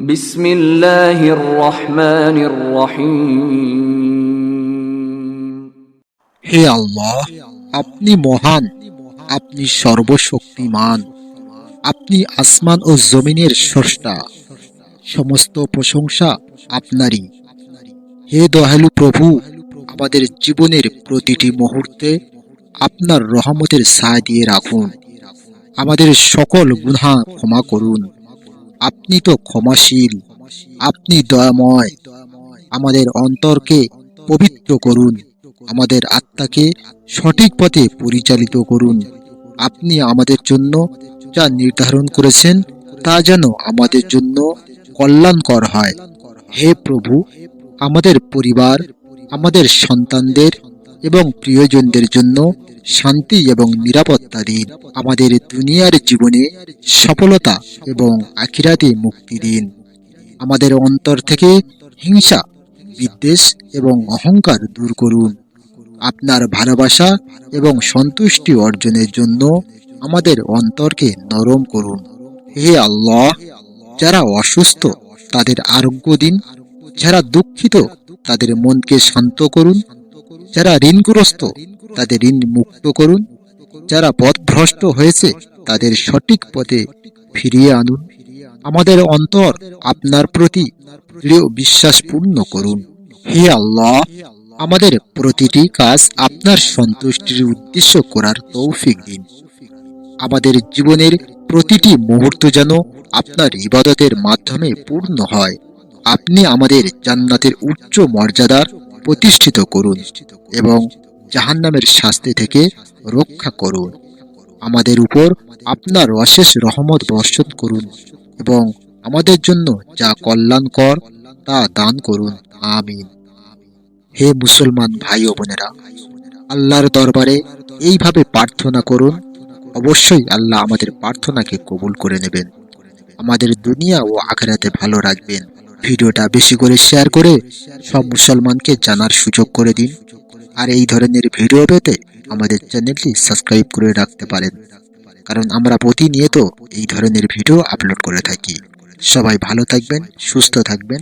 বিসমিল্লাহির রহমানির রহিম। হে আল্লাহ, আপনি মহান, আপনি সর্বশক্তিমান, আপনি আসমান ও জমিনের স্রষ্টা, সমস্ত প্রশংসা আপনারই। হে দহেলু প্রভু, আমাদের জীবনের প্রতিটি মুহূর্তে আপনার রহমতের সায় দিয়ে রাখুন। আমাদের সকল গুণা ক্ষমা করুন। আপনি তো ক্ষমাশীল, আপনি দয়াময়। আমাদের অন্তরকে পবিত্র করুন, আমাদের আত্মাকে সঠিক পথে পরিচালিত করুন। আপনি আমাদের জন্য যা নির্ধারণ করেছেন, তা যেন আমাদের জন্য কল্যাণকর হয়। হে প্রভু, আমাদের পরিবার, আমাদের সন্তানদের এবং প্রিয়জনদের জন্য শান্তি এবং নিরাপত্তা দিন। আমাদের দুনিয়ার জীবনে সফলতা এবং আখিরাতে মুক্তি দিন। আমাদের অন্তর থেকে হিংসা, বিদ্বেষ এবং অহংকার দূর করুন। আপনার ভালোবাসা এবং সন্তুষ্টি অর্জনের জন্য আমাদের অন্তরকে নরম করুন। হে আল্লাহ, যারা অসুস্থ, তাদের আরোগ্য দিন। যারা দুঃখিত, তাদের মনকে শান্ত করুন। যারা ঋণগ্রস্ত, তাদের ঋণ মুক্ত করুন, যারা পথভ্রষ্ট হয়েছে, তাদের সঠিক পথে ফিরিয়ে আনুন। আমাদের অন্তর আপনার প্রতি দৃঢ় বিশ্বাস পূর্ণ করুন। হে আল্লাহ, আমাদের প্রতিটি কাজ আপনার সন্তুষ্টির উদ্দেশ্য করার তৌফিক দিন। আমাদের জীবনের প্রতিটি মুহূর্ত যেন আপনার ইবাদতের মাধ্যমে পূর্ণ হয়। আপনি আমাদের জান্নাতের উচ্চ মর্যাদার প্রতিষ্ঠিত করুন এবং জাহান্নামের শাস্তি থেকে রক্ষা করুন। আমাদের উপর আপনার অশেষ রহমত বর্ষণ করুন এবং আমাদের জন্য যা কল্যাণকর তা দান করুন। আমিন। হে মুসলমান ভাই ও বোনেরা, আল্লাহর দরবারে এইভাবে প্রার্থনা করুন। অবশ্যই আল্লাহ আমাদের প্রার্থনাকে কবুল করে নেবেন। আমাদের দুনিয়া ও আখেরাতে ভালো রাখবেন। ভিডিওটা বেশি করে শেয়ার করে সব মুসলমানকে জানার সুযোগ করে দিন। আর এই ধরনের ভিডিও পেতে আমাদের চ্যানেলটি সাবস্ক্রাইব করে রাখতে পারেন। কারণ আমরা প্রতিনিয়ত এই ধরনের ভিডিও আপলোড করে থাকি। সবাই ভালো থাকবেন, সুস্থ থাকবেন।